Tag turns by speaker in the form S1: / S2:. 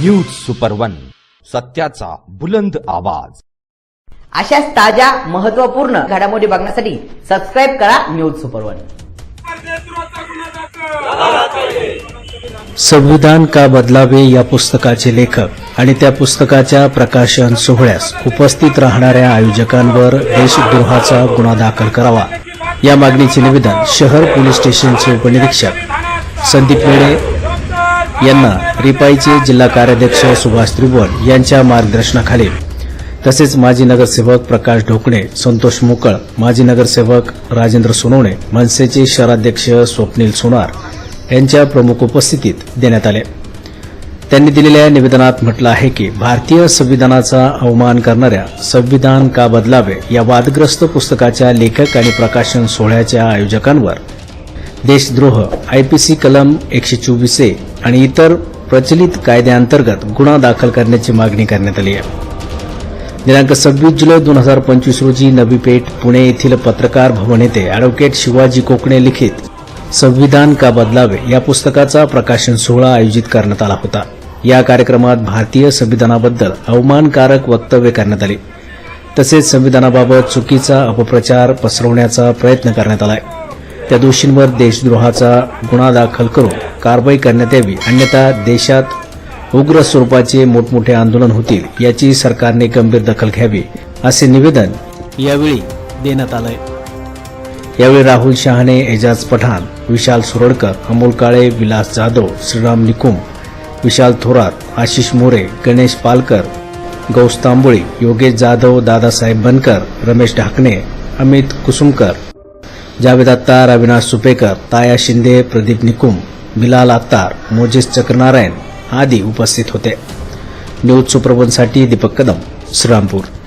S1: News super one सत्याचा बुलंद आवाज.
S2: अशाच ताज्या महत्त्वपूर्ण घडामोडी बघण्यासाठी सबस्क्राईब करा न्यूज सुपर वन
S3: संविधान का बदलावे या पुस्तकाचे लेखक आणि त्या पुस्तकाच्या प्रकाशन सोहळ्यास उपस्थित राहणाऱ्या आयोजकांवर देशद्रोहाचा गुन्हा दाखल करावा. या मागणीचे निवेदन शहर पोलीस स्टेशनचे उपनिरीक्षक संदीप मेळे यांना रिपाईचे जिल्हा कार्याध्यक्ष सुभाष त्रिभुवन यांच्या मार्गदर्शनाखाली. तसेच माजी नगरसेवक प्रकाश ढोकणे संतोष मोकळ माजी नगरसेवक राजेंद्र सोनवणे मनसेचे शहराध्यक्ष स्वप्नील सोनार यांच्या प्रमुख उपस्थितीत देण्यात आले. त्यांनी दिलेल्या निवेदनात म्हटलं आहे की भारतीय संविधानाचा अवमान करणाऱ्या संविधान का बदलावे या वादग्रस्त पुस्तकाच्या लेखक आणि प्रकाशन सोहळ्याच्या आयोजकांवर देशद्रोह आयपीसी कलम एकशे चोवीस ए आणि इतर प्रचलित कायद्याअंतर्गत गुन्हा दाखल करण्याची मागणी करण्यात आली आहे. दिनांक सव्वीस जुलै दोन हजार पंचवीस रोजी नवी पेठ पुणे येथील पत्रकार भवन येथे अॅडव्होकेट शिवाजी कोकणे लिखित संविधान का बदलावे या पुस्तकाचा प्रकाशन सोहळा आयोजित करण्यात आला होता. या कार्यक्रमात भारतीय संविधानाबद्दल अवमानकारक वक्तव्य करण्यात आले. तसेच संविधानाबाबत चुकीचा अपप्रचार पसरवण्याचा प्रयत्न करण्यात आलाय. त्या दोषींवर देशद्रोहाचा गुन्हा दाखल करून कारवाई करण्यात यावी. अन्यथा देशात उग्र स्वरूपाचे मोठमोठे आंदोलन होतील याची सरकारने गंभीर दखल घ्यावी असे निवेदन यावेळी देण्यात आलंय. यावेळी राहुल शहाणे एजाज पठाण विशाल सुरडकर अमोल काळे विलास जाधव श्रीराम निकुम विशाल थोरात आशिष मोरे गणेश पालकर गौस तांबोळी योगेश जाधव दादासाहेब बनकर रमेश ढाकणे अमित कुसुमकर जावेद अत्तार अविनाश सुपेकर ताया शिंदे प्रदीप निकुम बिलाल अत्तार मोजेस चक्रनारायण आदी उपस्थित होते. न्यूज सुप्रबनसाठी दीपक कदम श्रीरामपूर.